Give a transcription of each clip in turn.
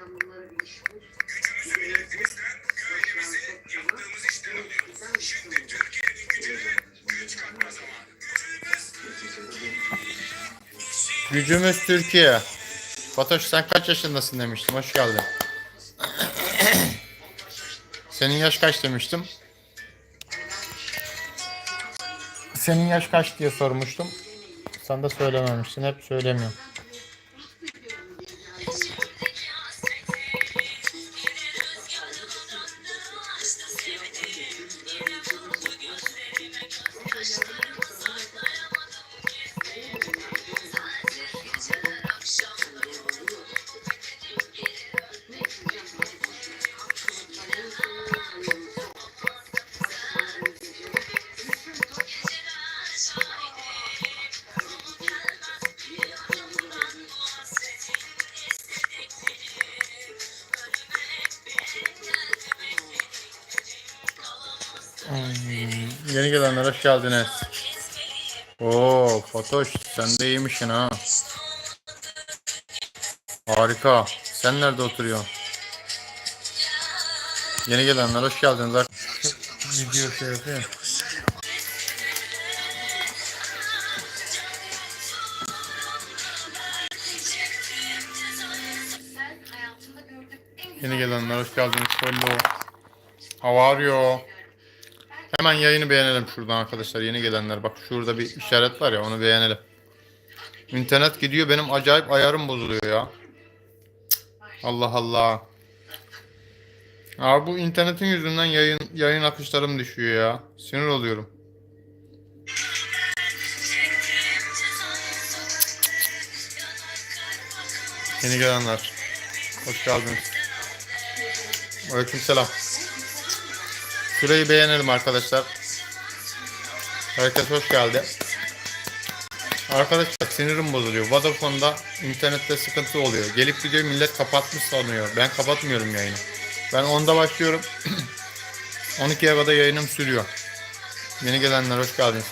insanlara ilişmiş. Gücümüzü milletimizden, köylümüzü, yaptığımız işten alıyoruz. Şimdi Türkiye'nin gücüne güç katma zamanı. Gücümüz, Türkiye. Fatoş sen kaç yaşındasın demiştim. Hoş geldin. Senin yaş kaç demiştim. Senin yaş kaç diye sormuştum. Sen de söylememiştin. Hep söylemiyorum. Gelenler hoş geldiniz. Oo Fatoş sen de iyiymişsin ha. Harika. Sen nerede oturuyorsun? Yeni gelenler hoş geldiniz. Video şey yapayım. Yeni gelenler hoş geldiniz. Hello. How are you? Hemen yayını beğenelim şuradan arkadaşlar. Yeni gelenler. Bak şurada bir işaret var ya onu beğenelim. İnternet gidiyor benim acayip ayarım bozuluyor ya. Allah Allah. Abi bu internetin yüzünden yayın yayın akışlarım düşüyor ya. Sinir oluyorum. Yeni gelenler. Hoş geldiniz. Aleykümselam. Şurayı beğenelim arkadaşlar. Herkes hoş geldi. Arkadaşlar sinirim bozuluyor. Vodafone'da internette sıkıntı oluyor. Gelip gidiyor millet kapatmış sanıyor. Ben kapatmıyorum yayını. Ben 10'da başlıyorum. 12'ye kadar yayınım sürüyor. Yeni gelenler hoş geldiniz.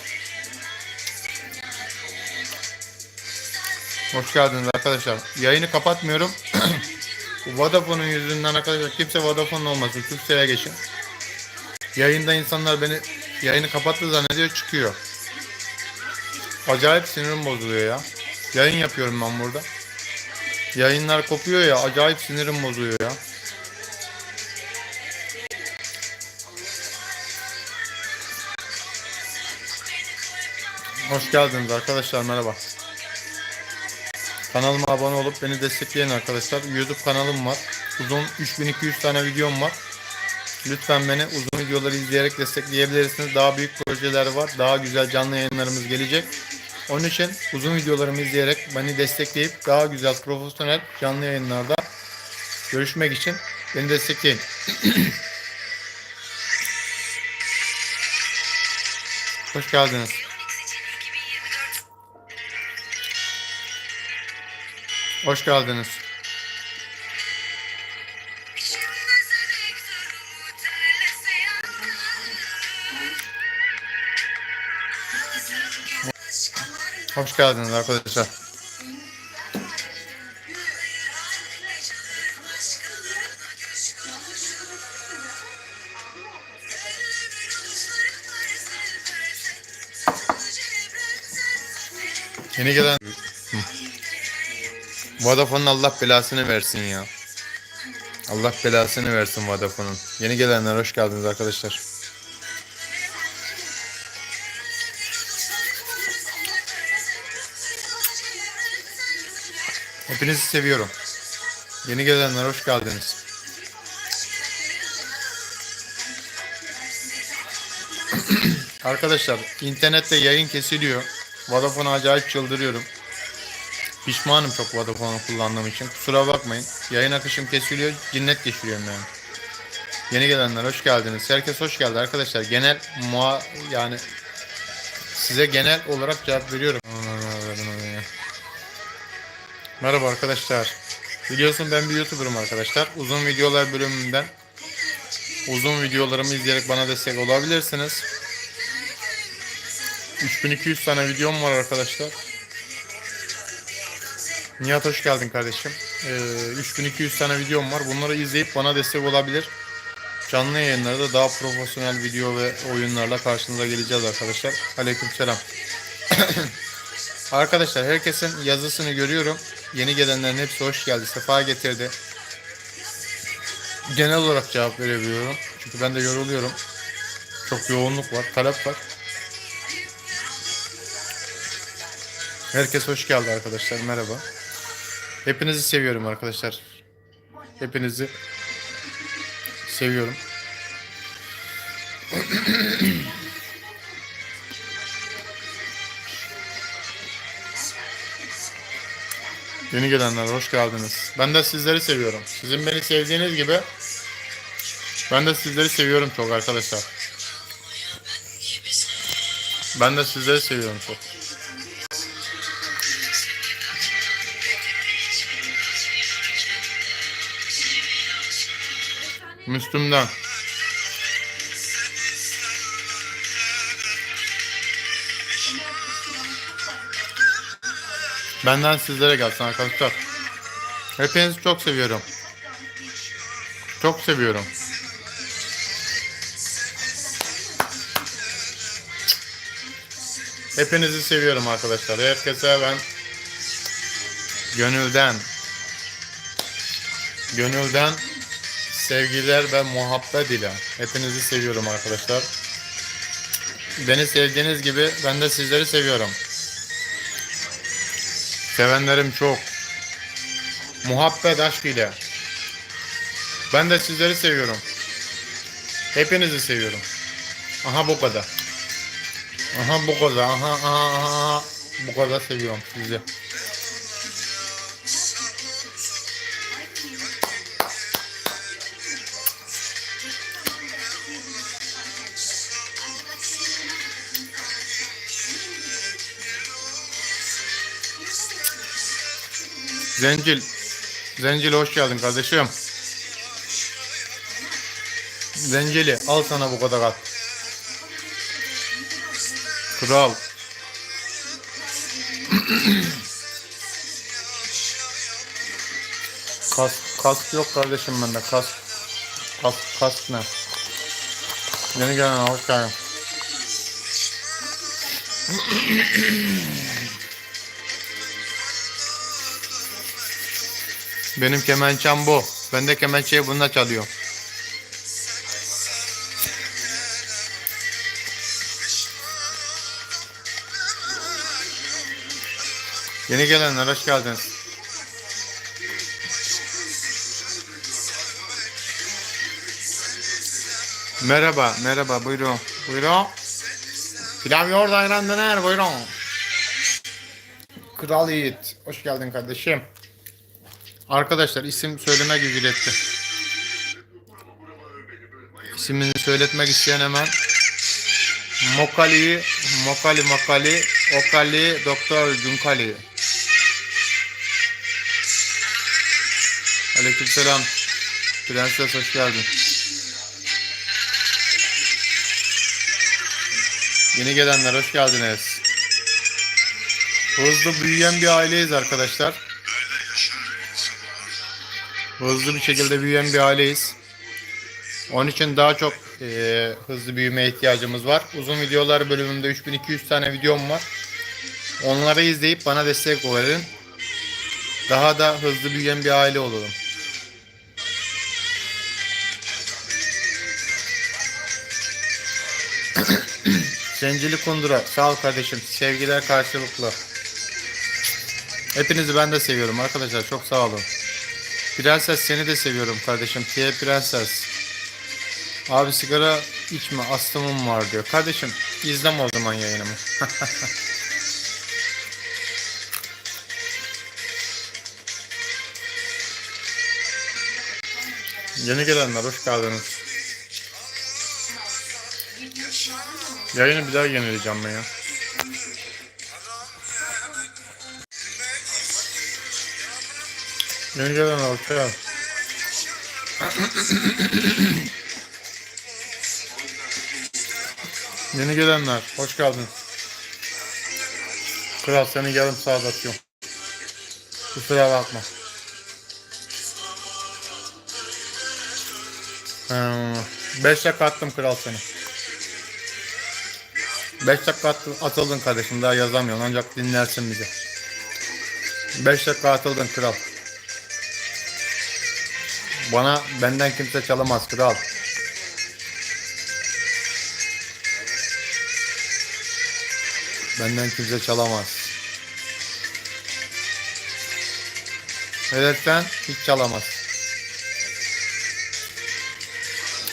Hoş geldiniz arkadaşlar. Yayını kapatmıyorum. Vodafone'un yüzünden arkadaşlar kimse Vodafone olmasın. Türkcell'e geçin. Yayında insanlar beni yayını kapattı zannediyor çıkıyor. Acayip sinirim bozuluyor ya. Yayın yapıyorum ben burada. Yayınlar kopuyor ya acayip sinirim bozuyor ya. Hoş geldiniz arkadaşlar merhaba. Kanalıma abone olup beni destekleyin arkadaşlar. YouTube kanalım var. Uzun 3200 tane videom var. Lütfen beni uzun videoları izleyerek destekleyebilirsiniz. Daha büyük projeler var. Daha güzel canlı yayınlarımız gelecek. Onun için uzun videolarımı izleyerek beni destekleyip daha güzel profesyonel canlı yayınlarda görüşmek için beni destekleyin. Hoş geldiniz. Hoş geldiniz. Hoş geldiniz arkadaşlar. Yeni gelen. Vodafone'un Allah belasını versin ya. Allah belasını versin Vodafone'un. Yeni gelenler hoş geldiniz arkadaşlar. Hepinizi seviyorum. Yeni gelenler hoş geldiniz. Arkadaşlar internette yayın kesiliyor. Vodafone'a acayip çıldırıyorum. Pişmanım çok Vodafone'u kullandığım için. Kusura bakmayın. Yayın akışım kesiliyor. Cinnet geçiriyorum yani. Yeni gelenler hoş geldiniz. Herkes hoş geldi arkadaşlar. Genel muha yani size genel olarak cevap veriyorum. Merhaba arkadaşlar. Biliyorsun ben bir YouTuber'ım arkadaşlar. Uzun videolar bölümünden uzun videolarımı izleyerek bana destek olabilirsiniz. 3200 tane videom var arkadaşlar. Nihat hoş geldin kardeşim. Ee, 3200 tane videom var. Bunları izleyip bana destek olabilir. Canlı yayınlarda daha profesyonel video ve oyunlarla karşınıza geleceğiz arkadaşlar. Aleykümselam. Arkadaşlar herkesin yazısını görüyorum. Yeni gelenlerin hepsi hoş geldi. Sefa getirdi. Genel olarak cevap verebiliyorum. Çünkü ben de yoruluyorum. Çok yoğunluk var, talep var. Herkes hoş geldi arkadaşlar. Merhaba. Hepinizi seviyorum arkadaşlar. Hepinizi seviyorum. Yeni gelenler hoş geldiniz. Ben de sizleri seviyorum. Sizin beni sevdiğiniz gibi ben de sizleri seviyorum çok arkadaşlar. Ben de sizleri seviyorum çok. Müslüm'den. Benden sizlere gelsin arkadaşlar. Hepinizi çok seviyorum. Çok seviyorum. Hepinizi seviyorum arkadaşlar. Herkese ben gönülden gönülden sevgiler ve muhabbet ile hepinizi seviyorum arkadaşlar. Beni sevdiğiniz gibi ben de sizleri seviyorum. Sevenlerim çok. Muhabbet aşk ile. Ben de sizleri seviyorum. Hepinizi seviyorum. Aha bu kadar. Aha bu kadar. Aha aha aha. Bu kadar seviyorum sizi. Zencil. Zencil hoş geldin kardeşim. Zencili al sana bu kadar at. Kral. Kas, kask yok kardeşim bende. Kask. Kask, kask ne? Yeni gelen hoş geldin. Benim kemençem bu. Ben de kemençeyi bununla çalıyorum. Yeni gelenler hoş geldiniz. Merhaba, merhaba, buyurun. Buyurun. Pilav yoğurt ayran döner, buyurun. Kral Yiğit, hoş geldin kardeşim. Arkadaşlar isim söylemek ücretli. İsmini söyletmek isteyen hemen Mokali, Mokali Mokali, Okali, Doktor Günkali. Aleykümselam. Prenses hoş geldin. Yeni gelenler hoş geldiniz. Hızlı büyüyen bir aileyiz arkadaşlar. Hızlı bir şekilde büyüyen bir aileyiz. Onun için daha çok e, hızlı büyümeye ihtiyacımız var. Uzun videolar bölümünde 3200 tane videom var. Onları izleyip bana destek verin. Daha da hızlı büyüyen bir aile olalım. Sencili Kundura. Sağ ol kardeşim. Sevgiler karşılıklı. Hepinizi ben de seviyorum arkadaşlar. Çok sağ olun. Prenses seni de seviyorum kardeşim. T Prenses. Abi sigara içme astımım var diyor. Kardeşim izleme o zaman yayınımı. Yeni gelenler hoş geldiniz. Yayını bir daha yenileyeceğim ben ya. Gelenler hoş geldin. Yeni gelenler hoş geldin. Kral seni yarım saat atıyorum. Kusura bakma. Hmm, beş dakika attım kral seni. 5 dakika at- atıldın kardeşim daha yazamıyorsun ancak dinlersin bizi. 5 dakika atıldın kral. Bana benden kimse çalamaz kral. Benden kimse çalamaz. Evet sen hiç çalamaz.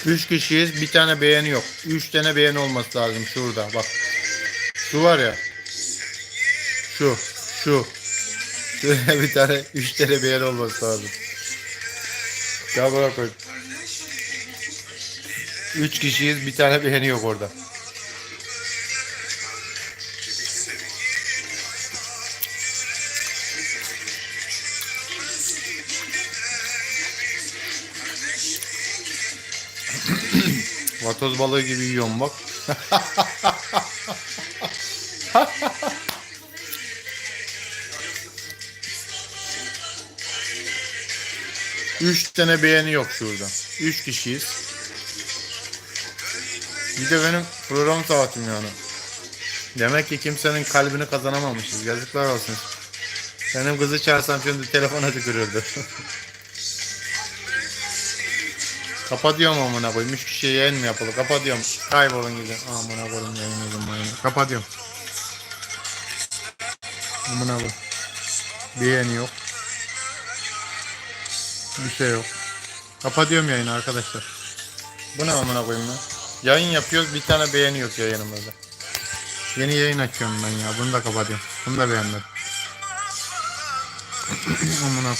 3 kişiyiz bir tane beğeni yok. 3 tane beğeni olması lazım şurada bak. Şu var ya. Şu. Şu. Şuraya bir tane 3 tane beğeni olması lazım. Ya bırak koy. 3 kişiyiz bir tane beğeni yok orada. Vatoz balığı gibi yiyorum bak. Üç tane beğeni yok şurada. Üç kişiyiz. Bir de benim program saatim yani. Demek ki kimsenin kalbini kazanamamışız. Yazıklar olsun. Benim kızı çağırsam şimdi telefona tükürürdü. Kapatıyorum amına koyayım. Üç kişiye yayın mı yapılır? Kapatıyorum. Kaybolun gidin. Amına koyayım yayın zaman. yayını. Kapatıyorum. Amına koyayım. Beğeni yok. Bir şey yok. Kapatıyorum yayını arkadaşlar. Bu ne amına koyayım lan? Yayın yapıyoruz bir tane beğeni yok yayınımızda. Yeni yayın açıyorum ben ya. Bunu da kapatıyorum. Bunu da beğenmedim. amına